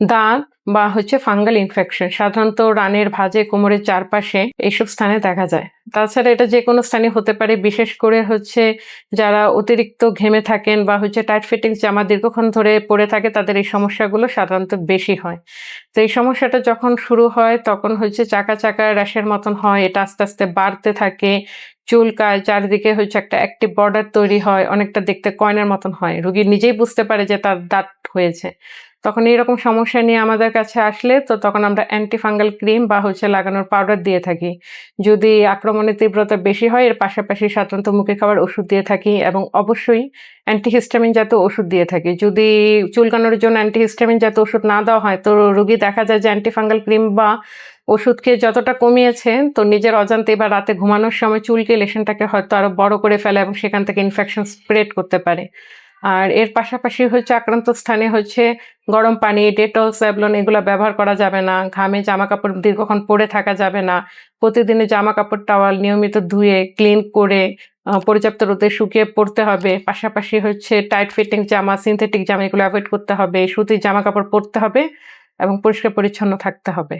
দাঁত বা হচ্ছে ফাঙ্গাল ইনফেকশন সাধারণত রানের ভাঁজে কোমরের চারপাশে এইসব স্থানে দেখা যায়। তাছাড়া এটা যে কোনো স্থানে হতে পারে, বিশেষ করে হচ্ছে যারা অতিরিক্ত ঘেমে থাকেন বা হচ্ছে টাইট ফিটিংস জামা দীর্ঘক্ষণ ধরে পরে থাকে, তাদের এই সমস্যাগুলো সাধারণত বেশি হয়। তো এই সমস্যাটা যখন শুরু হয়, তখন হচ্ছে চাকা চাকা র্যাশের মতন হয়, এটা আস্তে আস্তে বাড়তে থাকে, চুলকায়, চারিদিকে হচ্ছে একটা অ্যাক্টিভ বর্ডার তৈরি হয়, অনেকটা দেখতে কয়নের মতন হয়। রুগী নিজেই বুঝতে পারে যে তার দাঁত হয়েছে। তখন এইরকম সমস্যা নিয়ে আমাদের কাছে আসলে তো তখন আমরা অ্যান্টিফাঙ্গাল ক্রিম বা হচ্ছে লাগানোর পাউডার দিয়ে থাকি। যদি আক্রমণের তীব্রতা বেশি হয়, এর পাশাপাশি সাধারণত মুখে খাবার ওষুধ দিয়ে থাকি এবং অবশ্যই অ্যান্টিহিস্টামিন জাতীয় ওষুধ দিয়ে থাকি। যদি চুলকানোর জন্য অ্যান্টিহিস্টামিন জাতীয় ওষুধ না দেওয়া হয়, তো রুগী দেখা যায় যে অ্যান্টিফাঙ্গাল ক্রিম বা ওষুধ খেয়ে যতটা কমিয়েছে, তো নিজের অজান্তে বা রাতে ঘুমানোর সময় চুলকে লেশনটাকে হয়তো আরও বড় করে ফেলে এবং সেখান থেকে ইনফেকশন স্প্রেড করতে পারে। আর এর পাশাপাশি হচ্ছে আক্রান্ত স্থানে হচ্ছে গরম পানি, ডেটল স্যাভলন এগুলো ব্যবহার করা যাবে না। ঘামে জামা কাপড় দীর্ঘক্ষণ পরে থাকা যাবে না। প্রতিদিনে জামা কাপড় টাওয়াল নিয়মিত ধুয়ে, ক্লিন করে পর্যাপ্ত রোদে শুকিয়ে পরতে হবে। পাশাপাশি হচ্ছে টাইট ফিটিং জামা, সিনথেটিক জামা এগুলো অ্যাভয়েড করতে হবে। সুতির জামা কাপড় পরতে হবে এবং পরিষ্কার পরিচ্ছন্ন থাকতে হবে।